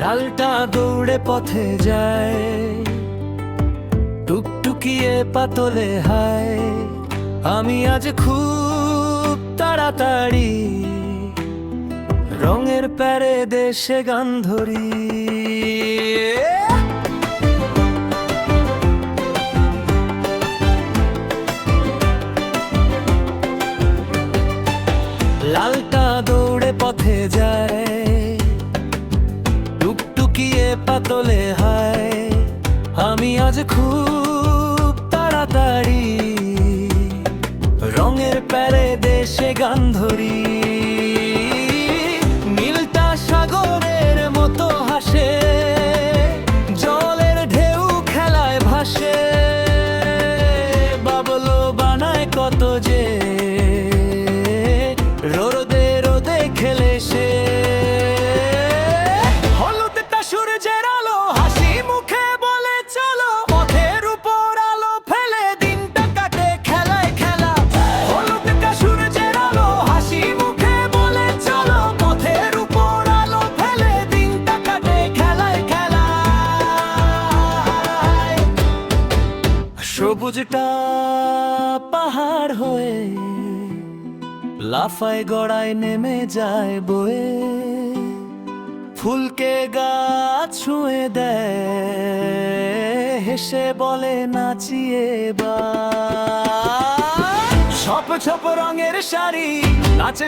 লালটা দৌড়ে পথে যায়। টুকটুকিয়ে পাতলে হায়, আমি আজ খুব তাড়াতাড়ি রঙের প্যারে দেশে গান ধরি। লালটা দৌড়ে পথে যায় পাতলে হায়, আমি আজ খুব তাড়াতাড়ি রঙের প্যারে দেশে গান ধরি। নীলটা সাগরের মতো হাসে, জলের ঢেউ খেলায় ভাসে। বাবলো বানায় কত যে, রোদে রোদে খেলে সে সবুজটা পাহাড় হয়ে লাফায় গড়ায় নেমে যায় বয়ে, ফুলকে গাছ ছুঁয়ে দেয়, হেসে বলে, নাচিয়ে বা। সপ ছপ রঙের শাড়ি, নাচে